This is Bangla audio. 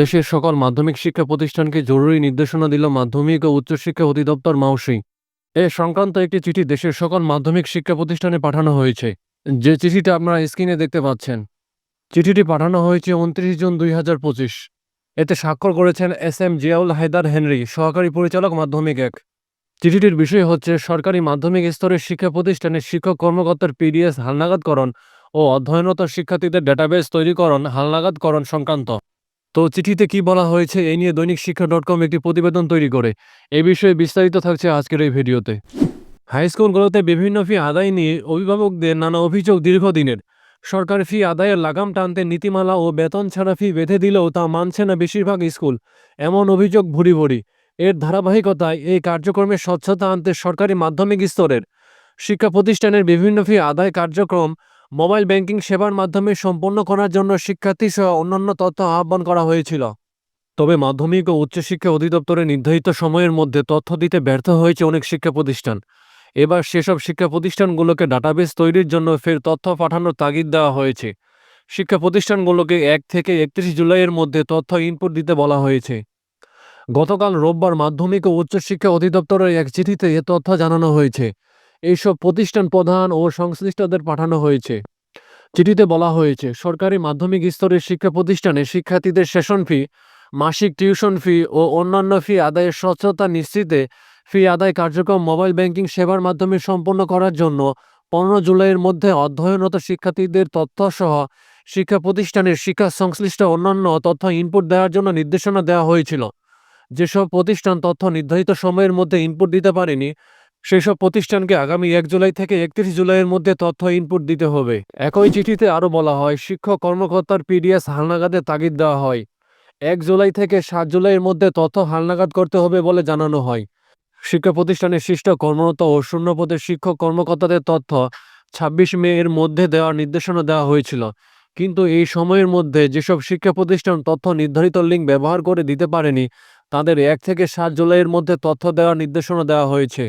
দেশের সকল মাধ্যমিক শিক্ষা প্রতিষ্ঠানকে জরুরি নির্দেশনা দিল মাধ্যমিক ও উচ্চশিক্ষা অধিদপ্তর মাউসি। এ সংক্রান্ত একটি চিঠি দেশের সকল মাধ্যমিক শিক্ষা প্রতিষ্ঠানে পাঠানো হয়েছে। যে চিঠিটা আপনারা স্ক্রিনে দেখতে পাচ্ছেন, চিঠিটি পাঠানো হয়েছে উনত্রিশ জুন দুই হাজার পঁচিশ। এতে স্বাক্ষর করেছেন S M Ziaul Haider Henry, সহকারী পরিচালক মাধ্যমিক এক। চিঠিটির বিষয় হচ্ছে, সরকারি মাধ্যমিক স্তরের শিক্ষা প্রতিষ্ঠানের শিক্ষক কর্মকর্তার পিডিএস হালনাগাদকরণ ও অধ্যয়নরত শিক্ষার্থীদের ডেটাবেস তৈরিকরণ, হালনাগাদকরণ সংক্রান্ত। তো চিঠিতে কি বলা হয়েছে এই নিয়ে দৈনিক শিক্ষা ডট কম একটি প্রতিবেদন তৈরি করে। এ বিষয়ে বিস্তারিত থাকছে আজকের এই ভিডিওতে। হাই স্কুলগুলোতে বিভিন্ন ফি আদায় নিয়ে অভিভাবকদের নানা অভিযোগ দীর্ঘদিনের। সরকার ফি আদায়ের লাগাম টানতে নীতিমালা ও বেতন ছাড়া ফি বেঁধে দিলেও তা মানছে না বেশিরভাগ স্কুল। এমন অভিযোগ ভুরি ভুরি। এর ধারাবাহিকতায় এই কার্যক্রমে স্বচ্ছতা আনতে সরকারি মাধ্যমিক স্তরের। শিক্ষা প্রতিষ্ঠানের বিভিন্ন ফি আদায় কার্যক্রম মোবাইল ব্যাংকিং সেবার মাধ্যমে সম্পন্ন করার জন্য শিক্ষার্থী সহ অন্যান্য তথ্য আহ্বান করা হয়েছিল। তবে মাধ্যমিক ও উচ্চশিক্ষা অধিদপ্তরের নির্ধারিত সময়ের মধ্যে তথ্য দিতে ব্যর্থ হয়েছে অনেক শিক্ষা প্রতিষ্ঠান। এবার সেসব শিক্ষা প্রতিষ্ঠানগুলোকে ডাটাবেস তৈরির জন্য ফের তথ্য পাঠানোর তাগিদ দেওয়া হয়েছে। শিক্ষা প্রতিষ্ঠানগুলোকে এক থেকে একত্রিশ জুলাইয়ের মধ্যে তথ্য ইনপুট দিতে বলা হয়েছে। গতকাল রোববার মাধ্যমিক ও উচ্চশিক্ষা অধিদপ্তরের এক চিঠিতে এ তথ্য জানানো হয়েছে। এইসব প্রতিষ্ঠান প্রধান ও সংশ্লিষ্টদের পাঠানো হয়েছে। চিঠিতে বলা হয়েছে, সরকারি মাধ্যমিক স্তরের শিক্ষা প্রতিষ্ঠানে শিক্ষার্থীদের সেশন ফি, মাসিক টিউশন ফি ও অন্যান্য ফি আদায়ের স্বচ্ছতা নিশ্চিতে ফি আদায় কার্যক্রম মোবাইল ব্যাংকিং সেবার মাধ্যমে সম্পন্ন করার জন্য পনেরো জুলাইয়ের মধ্যে অধ্যয়নরত শিক্ষার্থীদের তথ্যসহ শিক্ষা প্রতিষ্ঠানের শিক্ষা সংশ্লিষ্ট অন্যান্য তথ্য ইনপুট দেওয়ার জন্য নির্দেশনা দেওয়া হয়েছিল। যেসব প্রতিষ্ঠান তথ্য নির্ধারিত সময়ের মধ্যে ইনপুট দিতে পারেনি সেসব প্রতিষ্ঠানকে আগামী এক জুলাই থেকে একত্রিশ জুলাইয়ের মধ্যে তথ্য ইনপুট দিতে হবে। একই চিঠিতে আরও বলা হয়, শিক্ষক কর্মকর্তার পিডিএস হালনাগাদে তাগিদ দেওয়া হয়। এক জুলাই থেকে সাত জুলাইয়ের মধ্যে তথ্য হালনাগাদ করতে হবে বলে জানানো হয়। শিক্ষা প্রতিষ্ঠানের শিষ্ট কর্মরত ও শূন্যপদের শিক্ষক কর্মকর্তাদের তথ্য ছাব্বিশ মে এর মধ্যে দেওয়ার নির্দেশনা দেওয়া হয়েছিল। কিন্তু এই সময়ের মধ্যে যেসব শিক্ষা প্রতিষ্ঠান তথ্য নির্ধারিত লিঙ্ক ব্যবহার করে দিতে পারেনি, তাদের এক থেকে সাত জুলাইয়ের মধ্যে তথ্য দেওয়ার নির্দেশনা দেওয়া হয়েছে।